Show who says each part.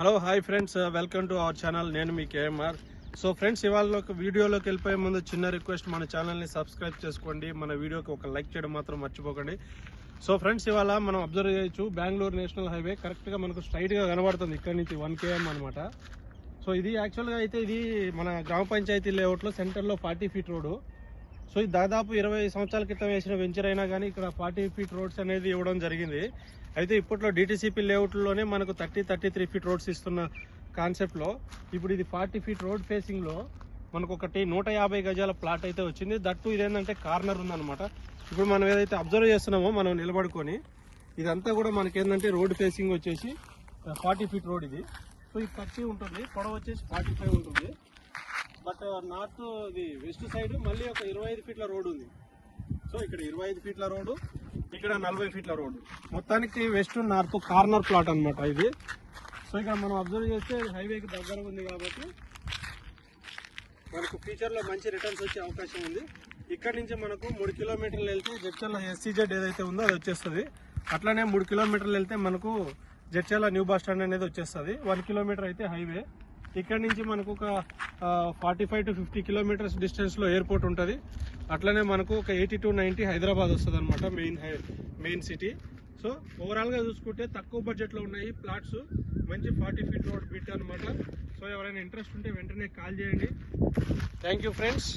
Speaker 1: Hello hi friends welcome to our channel నేను మీ KMR so friends ఇవాళ ఒక వీడియోలోకి వెళ్ళిపోయే ముందు చిన్న రిక్వెస్ట్ మన ఛానల్ని సబ్స్క్రైబ్ చేసుకోండి. మన వీడియోకి ఒక లైక్ చేయడం మాత్రం మర్చిపోకండి. సో ఫ్రెండ్స్ ఇవాళ మనం అబ్జర్వ్ చేయొచ్చు. బెంగళూరు నేషనల్ హైవే కరెక్ట్గా మనకు స్ట్రైట్గా కనబడుతుంది. ఇక్కడ నుంచి వన్ కేఎం అనమాట సో ఇది యాక్చువల్గా అయితే ఇది మన గ్రామ పంచాయతీ లేఅవుట్లో సెంటర్లో ఫార్టీ ఫీట్ రోడ్డు. సో ఇది దాదాపు ఇరవై సంవత్సరాల క్రితం వేసిన వెంచర్ అయినా కానీ ఇక్కడ ఫార్టీ ఫీట్ రోడ్స్ అనేది ఇవ్వడం జరిగింది. అయితే ఇప్పట్లో డిటీసీపీ లేఅవుట్లోనే మనకు thirty thirty three feet roads ఇస్తున్న కాన్సెప్ట్లో ఇప్పుడు ఇది ఫార్టీ ఫీట్ రోడ్ ఫేసింగ్లో మనకు ఒకటి నూట యాభై గజాల ప్లాట్ అయితే వచ్చింది. దట్టు ఇదేంటంటే కార్నర్ ఉందన్నమాట. ఇప్పుడు మనం ఏదైతే అబ్జర్వ్ చేస్తున్నామో మనం నిలబడుకొని ఇదంతా కూడా మనకి ఏంటంటే రోడ్ ఫేసింగ్ వచ్చేసి ఫార్టీ ఫీట్ రోడ్ ఇది. సో ఇది థర్టీ ఉంటుంది పొడవ వచ్చేసి ఫార్టీ ఫైవ్ ఉంటుంది. బట్ నార్త్ ఇది వెస్ట్ సైడ్ మళ్ళీ ఒక ఇరవై ఐదు ఫీట్ల రోడ్ ఉంది. సో ఇక్కడ ఇరవై ఐదు ఫీట్ల రోడ్డు ఇక్కడ నలభై ఫీట్ల రోడ్డు మొత్తానికి వెస్ట్ నార్త్ కార్నర్ ప్లాట్ అనమాట ఇది. సో ఇక్కడ మనం అబ్జర్వ్ చేస్తే హైవేకి దగ్గర ఉంది కాబట్టి మనకు ఫ్యూచర్లో మంచి రిటర్న్స్ వచ్చే అవకాశం ఉంది. ఇక్కడ నుంచి మనకు మూడు కిలోమీటర్లు వెళ్తే జడ్చల్ల ఎస్సీజెడ్ ఏదైతే ఉందో అది వచ్చేస్తుంది. అట్లనే మూడు కిలోమీటర్లు వెళ్తే మనకు జడ్చల్ల న్యూ బస్ స్టాండ్ అనేది వచ్చేస్తుంది. వన్ కిలోమీటర్ అయితే హైవే. ఇక్కడ నుంచి మనకు ఒక forty five to fifty kilometres డిస్టెన్స్లో ఎయిర్పోర్ట్ ఉంటుంది. అట్లనే మనకు ఒక ఎయిటీ టు నైంటీ హైదరాబాద్ వస్తుంది అనమాట మెయిన్ హై మెయిన్ సిటీ సో ఓవరాల్గా చూసుకుంటే తక్కువ బడ్జెట్లో ఉన్నాయి ప్లాట్స్ మంచి ఫార్టీ ఫీట్ రోడ్ బిట్ అనమాట సో ఎవరైనా ఇంట్రెస్ట్ ఉంటే వెంటనే కాల్ చేయండి. Thank you friends